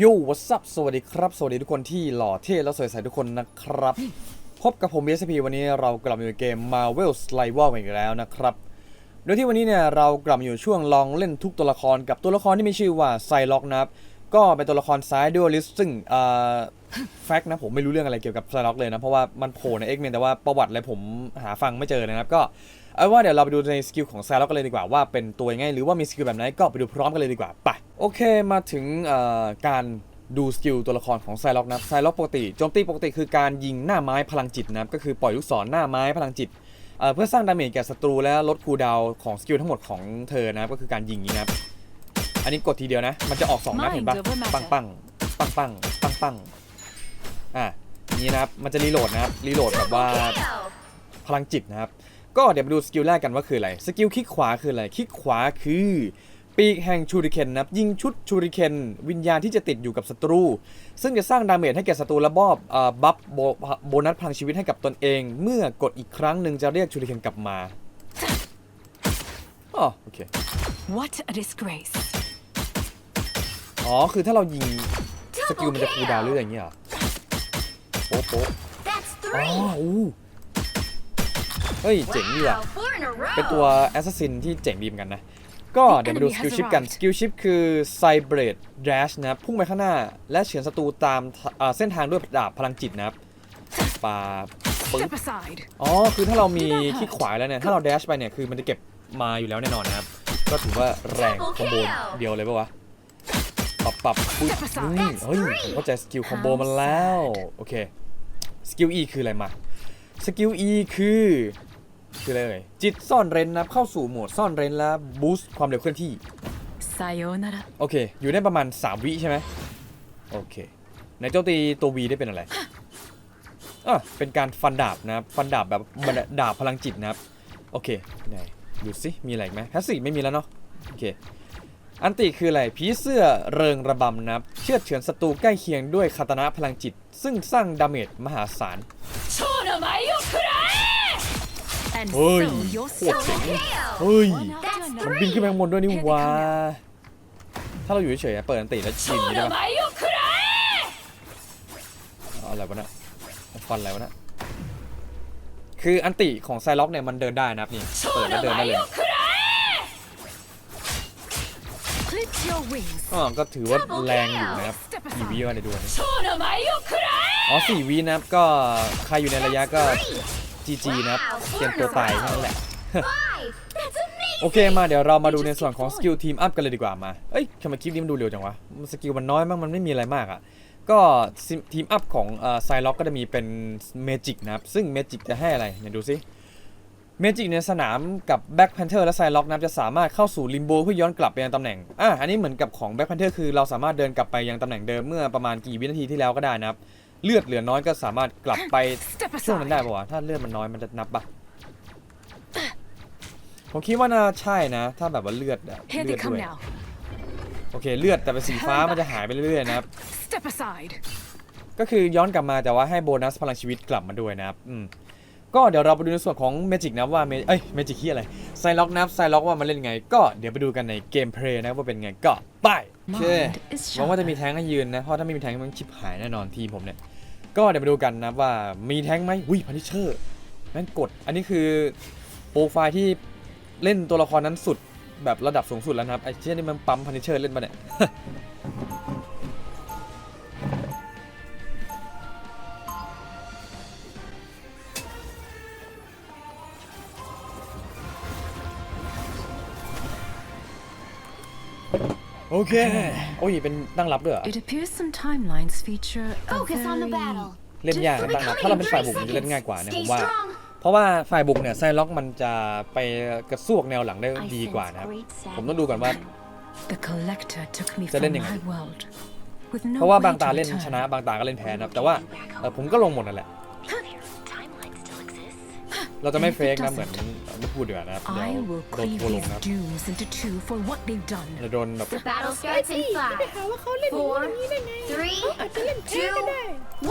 ย่ what's up สวัสดีครับ สวัสดีทุกคนที่หล่อเท่และสวยใสทุกคนนะครับ พบกับผม BSP วันนี้เรากลับมาอยู่ในเกม Marvel Rival อีกแล้วนะครับ โดยที่วันนี้เนี่ยเรากลับมาอยู่ช่วงลองเล่นทุกตัวละครกับตัวละครที่มีชื่อว่าไซล็อกนะครับ ก็เป็นตัวละครซ้ายดูลิสซึ่งเอ่อแฟกต์นะผมไม่รู้เรื่องอะไรเกี่ยวกับไซล็อกเลยนะ เพราะว่ามันโผล่ใน X-Men แต่ว่าประวัติอะไรผมหาฟังไม่เจอนะครับก็เอาว่าเดี๋ยวเราไปดูในสกิลของไซล็อกกันเลยดีกว่าว่าเป็นตัวยังไงหรือว่ามีสกิลแบบไหนก็ไปดูพร้อมกันเลยดีกว่าไป โอเคมาถึงเอ่อการดูสกิลตัวละครของไซล็อกนะครับไซล็อกปกติโจมตีปกติคือการยิงหน้าไม้พลังจิตนะครับก็คือปล่อยลูกศรหน้าไม้พลังจิตเอ่อเพื่อสร้างดาเมจแก่ศัตรูและลดคูลดาวน์ของสกิลทั้งหมดของเธอนะครับก็คือการยิงอย่างนี้นะครับอันนี้กดทีเดียวนะ มันจะออก2นัดเห็นปะ Mind over matter ปังปังปังปังปังปังอะอย่างนี้นะครับมันจะรีโหลดนะครับรีโหลดแบบว่าพลังจิตนะครับก็เดี๋ยวมาดูสกิลแรกกันว่าคืออะไรสกิลคลิกขวาคืออะไรคลิกขวาคือ ปีกแห่งชูริเคนนะครับยิงชุดชูริเคนวิญญาณที่จะติดอยู่กับศัตรู ซึ่งจะสร้างดาเมจให้แก่ศัตรูและบอบเอ่อบัฟโบโบนัสพลังชีวิตให้กับตนเอง เมื่อกดอีกครั้งหนึ่งจะเรียกชูริเคนกลับมาอ๋อโอเค What a disgrace. อ๋อ คือถ้าเรายิงสกิลมันจะคูลดาวน์หรืออะไรอย่างเงี้ยเหรอโป๊ะโป๊ะ That's อ๋อ three. อู้เฮ้ย เจ๋งดีว่ะ Wow, four in a row. เป็นตัวแอสซัสซินที่เจ๋งดีเหมือนกันนะ ก็เดี๋ยวมาดูสกิลชิปกัน สกิลชิปคือไซเบรดแดชนะครับ พุ่งไปข้างหน้า และเฉือนศัตรูตามเอ่อเส้นทางด้วยดาบพลังจิตนะครับปาปึ๊บ Step aside. อ๋อ คือถ้าเรามีคลิกขวาแล้วเนี่ย ถ้าเราแดชไปเนี่ย คือมันจะเก็บมาอยู่แล้วแน่นอนนะครับ ก็ถือว่าแรงคอมโบเดียวเลยปะวะปรับปรับปุ๊บนี่เฮ้ยผมเข้าใจสกิลคอมโบมันแล้ว โอเค สกิล E คืออะไรมา สกิล E คือ คืออะไรเอ่ยจิตซ่อนเร้นนะครับเข้าสู่โหมดซ่อนเร้นแล้วบูสต์ความเร็วเคลื่อนที่ Sayonara. โอเค อยู่ได้ประมาณ 3 วิใช่ไหมโอเคในโจมตีตัว V ได้เป็นอะไรอะเป็นการฟันดาบนะครับ ฟันดาบแบบดาบพลังจิตนะครับ โอเคไหนดูสิมีอะไรอีกไหมแพสซีฟไม่มีแล้วเนาะโอเค อันติคืออะไรผีเสื้อเริงระบำนะครับเชือดเฉือนศัตรูใกล้เคียงด้วยคาตานะพลังจิต ซึ่งสร้างดาเมจมหาศาล And Oi, so you're what still the- KO. เฮ้ย one after มัน another. บินขึ้นไปข้างบนด้วยนี่หว่าถ้าเราอยู่เฉยๆอะเปิดอันติแล้วชิมอย่างนี้ได้ปะเอาอะไรวะเนะฟันอะไรวะเนะคืออันติของไซล็อกเนี่ยมันเดินได้นะครับนี่เปิดแล้วเดินได้เลย Clip your wings. อ๋อก็ถือว่าแรงอยู่นะครับกี่วิวะเดี๋ยวดูอันนี้อ๋อสี่วินะครับก็ใครอยู่ในระยะก็ GG นะครับเตรียมตัวตายแค่นั้นแหละ Five. That's amazing. โอเคมาเดี๋ยวเรามาดูในส่วนของสกิลทีมอัพกันเลยดีกว่ามา เอ้ยทำไมคลิปนี้มันดูเร็วจังวะมันสกิลมันน้อยมากมันไม่มีอะไรมากอะ่ะ ก็ทีมอัพของไซล็อกก็จะมีเป็นเมจิกนะครับ ซึ่งเมจิกจะให้อะไรเนี่ยดูสิเมจิกในสนามกับแบ็คแพนเทอร์และไซล็อกนะครับจะสามารถเข้าสู่ลิมโบเพื่อย้อนกลับไปยังตำแหน่ง อะอันนี้เหมือนกับของแบ็คแพนเทอร์คือเราสามารถเดินกลับไปยังตำแหน่งเดิมเมื่อประมาณกี่วินาทีที่แล้วก็ได้นะครับ เลือดเหลือน้อยก็สามารถกลับไป Step ช่วงนั้นได้ aside. ปะวะถ้าเลือดมันน้อยมันจะนับปะผมคิดว่าน่าใช่นะ ถ้าแบบว่าเลือดอะ Here เลือ they ด come ด้วย now. โอเคเลือดแต่เป็นสีฟ้ามันจะหายไปเรื่อยๆนะครับ Step aside. ก็คือย้อนกลับมาแต่ว่าให้โบนัสพลังชีวิตกลับมาด้วยนะครับอืมก็เดี๋ยวเราไปดูในส่วนของเมจิกนะว่า Mag- เอ้ยเมจิกที่อะไรไซล็อกนะครับไซล็อกว่ามันเล่นไง ก็เดี๋ยวไปดูกันในเกมเพลย์นะครับว่าเป็นไงก็ไปโอเค Mind is หวังว่าจะมี sharper. แท้งให้ยืนนะเพราะถ้าไม่มีแท้งมันชิบหายแน่นอนทีมผมเนี่ย ก็เดี๋ยวมาดูกันนะว่ามีแท้งไหมอุ้ยพันธิเชอร์แม่งกด อันนี้คือโปรไฟล์ที่เล่นตัวละครนั้นสุดแบบระดับสูงสุดแล้วนะครับไอ้เชี่ยนี่มันปั๊มพันธิเชอร์เล่นมาเนี่ย โอเค โอ้ย เป็นตั้งรับด้วยเหรอ It appears some timelines feature a Focus on the very battle. เล่นยากนะตั้งรับ ถ้าเราเป็นฝ่ายบุกมันจะเล่นง่ายกว่าเนี่ยผมว่า เพราะว่าฝ่ายบุกเนี่ยไซล็อกมันจะไปกระซวกแนวหลังได้ดีกว่านะครับผมต้องดูก่อนว่า The collector took me จะ from เล่นยังไง my world. With no เพราะว่า way บางตา to เล่น return. ชนะ บางตาก็เล่นแพ้นะครับแต่ว่าเอ่อผมก็ลงหมดนั่นแหละ Timeline still exists. เราจะไม่ And if เฟก it นะเหมือน doesn't, ไม่พูดเดี๋ยวานะครับเดี๋ยว I will โดน cleave ทัวร์ลง these นะครับ dooms into two for what they've done. จะโดนแบบ The battle starts in five, four, three, two,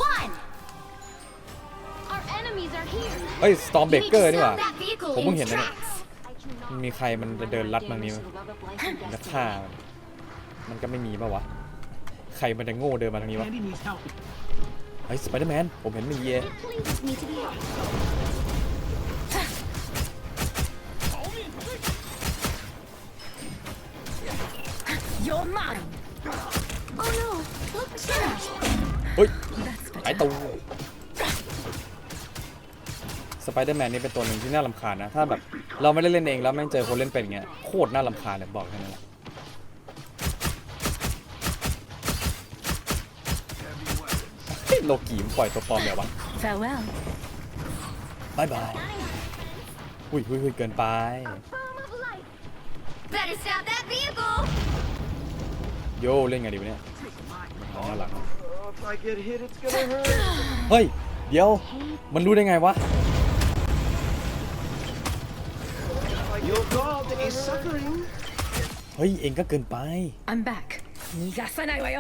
one. Our enemies are here. เอ้ยสตอมเบ You need เกอ to ร์นี่ห stop ว่า that vehicle ผมเพิ่ง in เห็นนะเนี่ย tracks. มันมีใครมันจะเดินลัดมังนี้มั้ยจะฆ่ามันมันก็ไม่มีป่าวะ ใครมันจะโง่เดินมาทางนี้วะ Andy needs help. เฮ้ยสไปเดอร์แมนผมเห็นมีเย Please me to be helped. You're mine. Oh no! Look, Sarah! เฮ้ย That's หาย better. ตัวสไปเดอร์แมนนี่เป็นตัวหนึ่งที่น่ารำคาญนะ ถ้าแบบเราไม่ได้เล่นเองแล้วแม่งเจอคนเล่นเป็นอย่างเงี้ยโคตรน่ารำคาญเลยบอกแค่นั้นแหละเฮ้ยโลกีมนปล่อยตัวปลอมเดี๋ยววะ Farewell. บายบาย อุ้ยอุ้ยอุ้ยเกินไป Bomb of light! Better stop that vehicle! โยเล่นไงดีวะเนี่ยเอาหน้าหลัง Oh, if I get hit, it's gonna hurt. เฮ้ย เดี๋ยว มันรู้ได้ไงวะ Your dog is suffering. เฮ้ย เองก็เกินไป I'm back. 逃がさないわよ。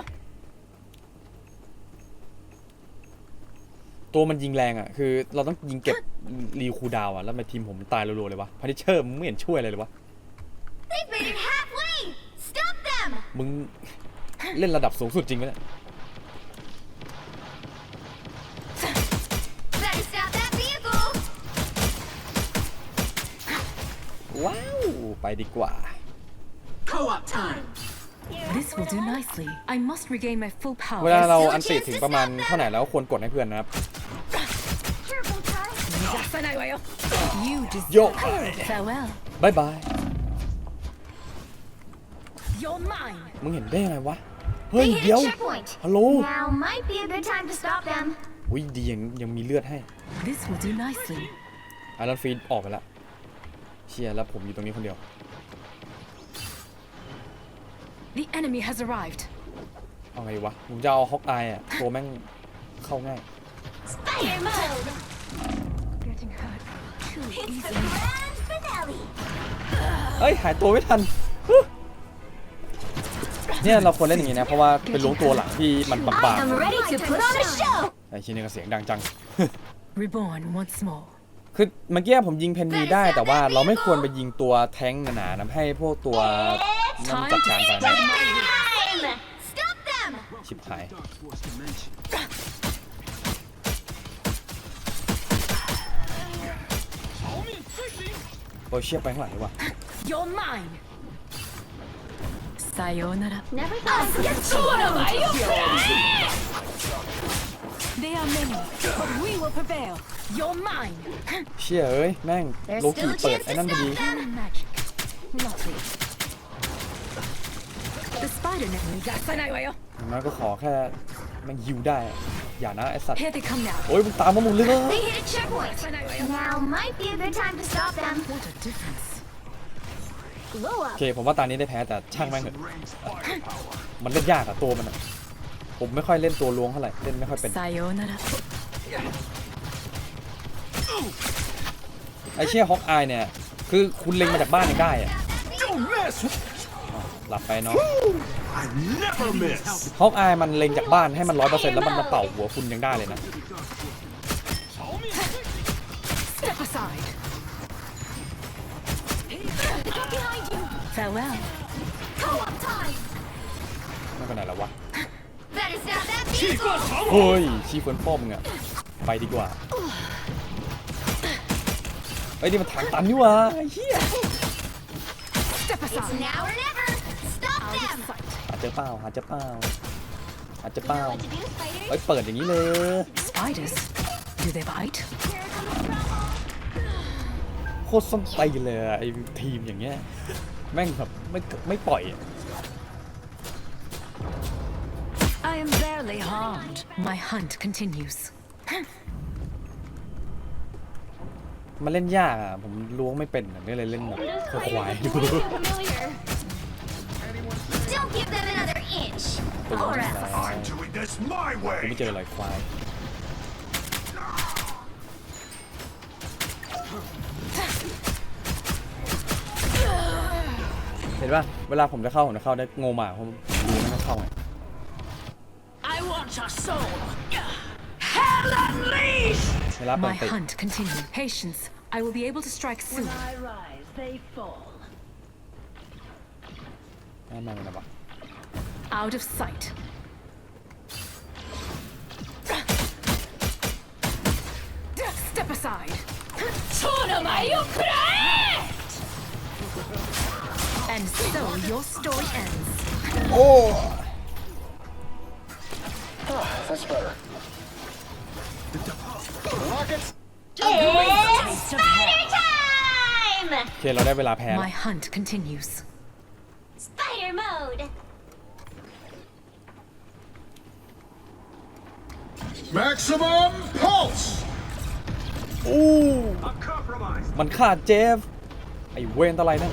ตัวมันยิงแรงอ่ะ คือเราต้องยิงเก็บรีคูลดาวน์อ่ะ แล้วทำไมทีมผมตายรัวๆเลยวะพันิเชอร์มึงไม่เห็นช่วยอะไรเลยวะ มึงเล่นระดับสูงสุดจริงไหมล่ยว้าว ไปดีกว่า Co-op time. This will do nicely. I must regain my full power. เวลาเราอันติถึงประมาณเท่าไหร่แล้วควรกดให้เพื่อนนะครับโยศบ๊บายบาย You're mine. มึงเห็นได้ยังไงวะ เฮ้ย They hit เดี๋ยว a checkpoint! ฮัลโหล Now might be a good time to stop them. อุ้ยดียังยังมีเลือดให้ This will do nicely. ไอรอนฟีดออกไปแล้วเชียแล้วผมอยู่ตรงนี้คนเดียว The enemy has arrived. เอาไงวะ ผมจะเอาฮอกอายอะ ตัวแม่งเข้าง่าย Fire mode! Getting hurt too It's the easily. grand finale! เอ้ย หายตัวไม่ทันฮึ เนี่ยเราควรเล่นอย่างนี้นะเพราะว่าเป็นล้วงตัวหลังที่มันบาง I'm ready to put on a show! ๆไอ้ชิ้นนี้ก็เสียงดังจัง Reborn once more. คือเมื่อกี้ผมยิงเพนนีได้แต่ว่าเราไม่ควรไปยิงตัวแท้งหนาๆนะให้พวกตัวนั่นจัดการไปนะ Time! Stop them! ชิบหาย Dark Force dimension. โอ้ยเชียไปข้างหลังดีกว่า You're mine. Sayonara. Never thought get one of They are many, but we will prevail. You're mine. เชี่ยเอ้ย แม่ง There's โลกี still a เปิด chance ไอ้ to นั่นพอดี stop them! Magic. Lovely. The spider net. 逃がさないわよ。อย่างน้อยก็ขอแค่แม่งยิวได้อะอย่านะไอสัตว์ Here they come now. โอ้ยมึงตามมาหมดเลย They hit a checkpoint! Now might be a good time to stop them. What a difference. Blow โอ up! เคผมว่าตานี้ได้แพ้แต่ช่างแม่งเถอะมันเล่นยากอะตัวมันอะผมไม่ค่อยเล่นตัวล้วงเท่าไหร่เล่นไม่ค่อยเป็น Sayonara. ไอเชี่ยฮอกอายเนี่ยคือคุณเล็งมาจากบ้านยังได้อะ Don't mess! หลับไปเนาะ I never miss. ฮอกอายมันเล็งจากบ้านให้มันร้อยเปอร์เซ็นต์แล้วมันมาเป่าหัวคุณยังได้เลยนะ Step aside. Farewell. Co-op time! ไม่ไปไหนแล้ววะ Better stop that vehicle! เฮ้ยชี้เฟิร์นพ่อมึงอะไปดีกว่าเฮ้ยนี่มันทางตันนี่หวะไอ้เหี้ย Step It's aside. now or never! Stop Out them! of sight. หาเจอเป้าหาเจอเป้าหาเจอเป้า What to do, spiders? เฮ้ยเปิดอย่างนี้เลย Spiders. Do they bite? คตรส้นตีนเลยอะไอ้ทีมอย่างเงี้ยแม่งแบบไม่ไม่ปล่อยอะ I am barely harmed. My hunt continues. มันเล่นยากอะผมล้วงไม่เป็นอะก็เลยเล่นแบบควายๆดู Familiar. Don't give them another inch! ตัว Or นี้ else. แล้ว I'm doing this my ผม way. ไม่เจออะไรควาย เห็นป่ะเวลาผมจะเข้าผมจะเข้าได้โง่หมาผมรู้ไม่ต้องเข้าไง I want your soul. Hell unleashed. เวลาเปิด My ติด hunt continues. Patience. I will be able to strike soon. I rise, they fall. น่ามันนะปะ Out of sight. ステップサイド Tsunami, you cry! And so your story ends. โอ้ That's better. Rockets! It's spider time! โอเค เราได้เวลาแพ้แล้ว My hunt continues. Spider mode! Maximum pulse! อู้ A compromise. มันฆ่าเจฟ ไอเวนอะไรนั่น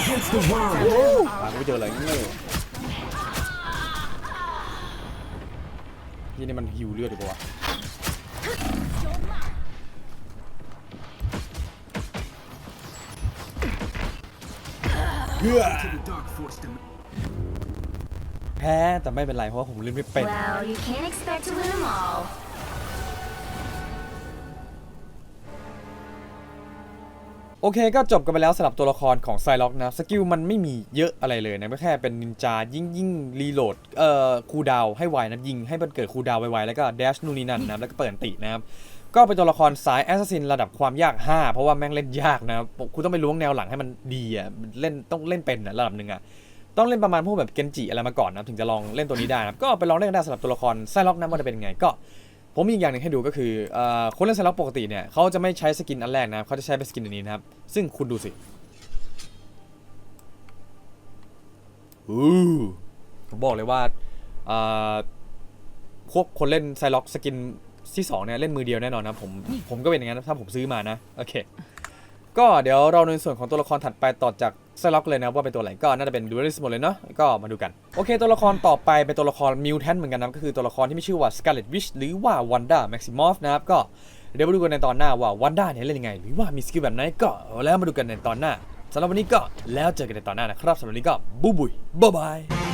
Against the world. หาไม่เจออะไรโง่ยี่นี่มันหิวเลือดดีกว่าวะเพื่อ แพ้แต่ไม่เป็นไรเพราะว่าผมเล่นไม่เป็น Well, you can't expect to win them all. โอเคก็จบกันไปแล้วสำหรับตัวละครของไซล็อกนะสกิลมันไม่มีเยอะอะไรเลยนะไม่แค่เป็นนินจายิ่งยิ่งรีโหลดเอ่อคูดาวให้ไวนะยิงให้มันเกิดคูดาวไวๆแล้วก็เดชนู่นนี่นั่นนะแล้วก็เปิดตินะครับก็เป็นตัวละครสายแอสซัสซินระดับความยาก 5 เพราะว่าแม่งเล่นยากนะครับคุณต้องไปล้วงแนวหลังให้มันดีอะเล่นต้องเล่นเป็นอะระดับหนึ่งอะต้องเล่นประมาณพวกแบบเกนจิอะไรมาก่อนนะถึงจะลองเล่นตัวนี้ได้นะครับก็ไปลองเล่นกันได้สำหรับตัวละครไซล็อกนะว่าจะเป็นยังไงก็ ผมมีอีกอย่างหนึ่งให้ดูก็คือเอ่อคนเล่นไซล็อกปกติเนี่ยเขาจะไม่ใช้สกินอันแรกนะครับเขาจะใช้เป็นสกินอันนี้นะครับ ซึ่งคุณดูสิอู้ผมบอกเลยว่าเอ่อพวกคนเล่นไซล็อกสกินที่สองเนี่ยเล่นมือเดียวแน่นอนนะผมผมก็เป็นอย่างนั้นถ้าผมซื้อมานะ โอเค ก็เดี๋ยวเราในส่วนของตัวละครถัดไปต่อจากไซล็อกเลยนะว่าเป็นตัวไหนก็น่าจะเป็นดูริสหมดเลยเนาะก็มาดูกัน โอเค ตัวละครต่อไปเป็นตัวละครมิวแทนเหมือนกันนะก็คือตัวละครที่ไมีชื่อว่า Scarlet Witch หรือว่า Wanda Maximoff นะครับก็เดี๋ยวมาดูกันในตอนหน้าว่า Wanda เนี่ยเล่นยังไง หรือว่ามีสกิลแบบไหนก็แล้วมาดูกันในตอนหน้าสำหรับวันนี้ก็แล้วเจอกันในตอนหน้านะครับสำหรับวันนี้ก็บุยบุยบ๊ายบาย